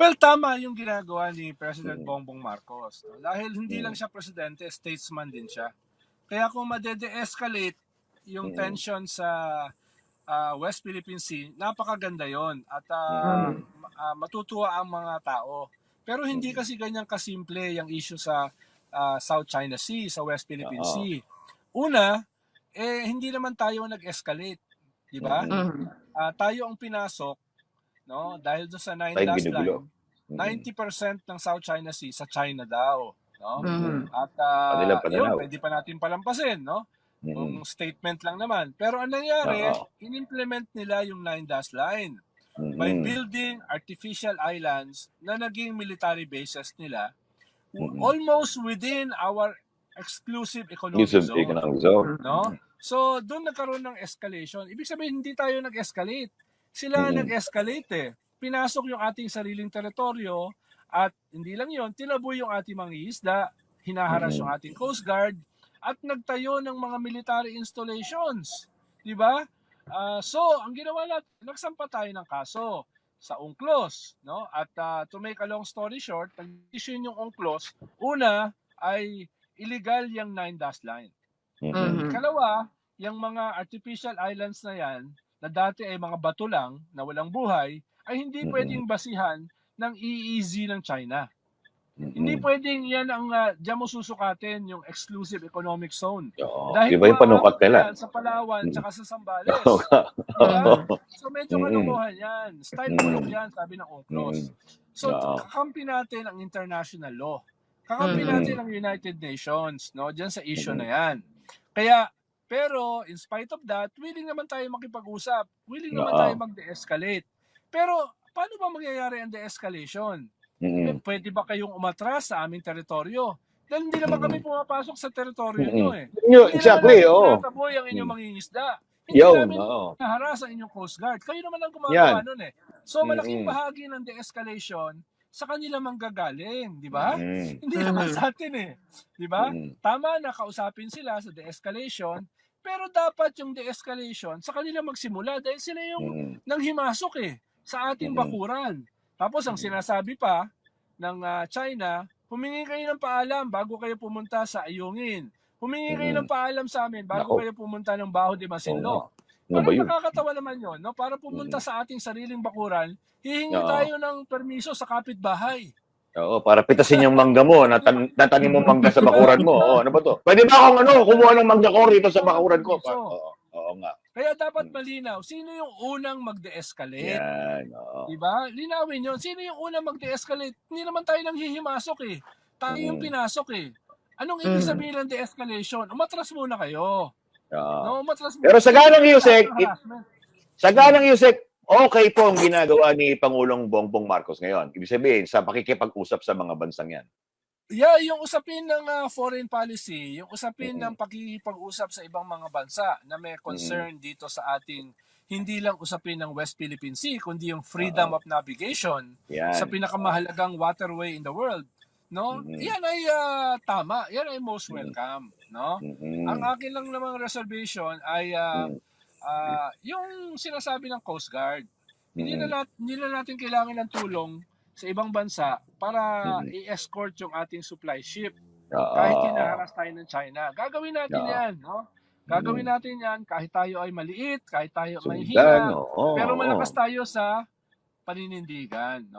Well, tama yung ginagawa ni President Mm. Bongbong Marcos. no? Dahil hindi Mm. lang siya presidente, statesman din siya. Kaya kung madede-escalate yung Mm. tension sa ah, West Philippine Sea, napakaganda yon at Mm. ma- ah, matutuwa ang mga tao. Pero hindi Mm. kasi ganyan kasimple yung issue sa ah, South China Sea, sa West Philippine Oo. Sea. Una, eh hindi naman tayo nag-escalate, di ba? Mm. Ah, tayo ang pinasok, no? Dahil doon sa nine Tayong dash ginugulo. line, Mm. 90% ng South China Sea sa China daw, no? Mhm. At Kanilang yun, pwede pa natin palampasin, no? Mm. Kung statement lang naman. Pero ang nangyari, Oo. in-implement nila yung nine dash line by Mm. building artificial islands na naging military bases nila Mm. almost within our exclusive economic of zone. economic zone. No? So, doon nagkaroon ng escalation. Ibig sabihin, hindi tayo nag-escalate. Sila ang Mm. nag-escalate eh. Pinasok yung ating sariling teritoryo at hindi lang yon tinaboy yung ating mga isda, hinaharas Mm. yung ating Coast Guard, at nagtayo ng mga military installations. Di ba? Ah, so, ang ginawa natin, nagsampa tayo ng kaso sa UNCLOS. No? At ah, to make a long story short, nag-issue yung UNCLOS, una ay illegal yung nine dash line. Mm. Mhm. Ikalawa, yung mga artificial islands na yan, na dati ay mga bato lang, na walang buhay, ay hindi Mm-mm. pwedeng basihan ng EEZ ng China. Mm. Hindi pwedeng yan ang uh, diyan mo susukatin yung exclusive economic zone. Oo. Dahil Iba yung panukat nila. Sa Palawan, Mm. tsaka sa Sambales. Diba? So medyo Mm-mm. kalokohan yan. Style bulok yan, sabi ng UNCLOS. Mm. So Oo. kakampi natin ang international law. Kakampi Mm. natin ang United Nations, no? Diyan sa issue Mm. na 'yan. Kaya pero in spite of that, willing naman tayo makipag-usap. Willing naman Oo. tayo mag-de-escalate. Pero paano ba mangyayari ang de-escalation? Mm. Eh, Pwede ba kayong umatras sa aming teritoryo? Dahil hindi naman Mm. kami pumapasok sa teritoryo Mm. niyo eh. Yo, Hindi exactly, oo. tinataboy ang inyong Mm. mga isda. Hindi Yo, namin oo. naharas ang inyong Coast Guard. Kayo naman ang gumagawa nun eh. So malaking Mm-mm. bahagi ng de-escalation sa kanila manggagaling, di ba? Mm. Hindi naman Mhm. sa atin eh. Di ba? Mm. Tama na kausapin sila sa de-escalation, pero dapat yung de-escalation sa kanila magsimula dahil sila yung Mm. nang himasok eh sa ating bakuran. Tapos ang sinasabi pa ng ah, China, humingi kayo ng paalam bago kayo pumunta sa Ayungin. Humingi kayo ng paalam sa amin bago Nako. kayo pumunta ng Baho de Masinloc. Ano ba yun? nakakatawa naman yon, no? Para pumunta Mhm. sa ating sariling bakuran, hihingi Oo. tayo ng permiso sa kapitbahay. Oo, para pitasin yung mangga mo, natan natanim mo mangga sa bakuran mo. Oo, ano ba to? Pwede ba akong ano, kumuha ng mangga ko rito sa bakuran ko? Pa- Oo, oo nga. Kaya dapat Mhm. malinaw, sino yung unang mag-de-escalate? Yan, oo. Diba? Linawin yun. Sino yung unang mag-de-escalate? Hindi naman tayo nang hihimasok eh. Tayo yung Mhm. pinasok eh. Anong ibig Mhm. sabihin ng de-escalation? Umatras muna kayo. No. Pero sa ganang Yusek. Sa ganang Yusek, okay po ang ginagawa ni Pangulong Bongbong Marcos ngayon. Ibig sabihin, sa pakikipag-usap sa mga bansang yan. Yeah, yung usapin ng ah, foreign policy, yung usapin Mhm. ng pakikipag-usap sa ibang mga bansa na may concern dito sa ating hindi lang usapin ng West Philippine Sea, kundi yung freedom Oo. of navigation Yan. sa pinakamahalagang waterway in the world. No? Mhm. Yan ay ah, tama. Yan ay most Mhm. welcome. No? Mhm. Ang akin lang namang reservation ay Mhm. ah, yung sinasabi ng Coast Guard. Hindi na, nat- hindi na natin kailangan ng tulong sa ibang bansa para Mhm. i-escort yung ating supply ship Oo. kahit hinaharas tayo ng China. Gagawin natin Oo. yan, no? Gagawin Mhm. natin yan kahit tayo ay maliit, kahit tayo may Sundan, hina, oo, pero malakas tayo sa paninindigan. No?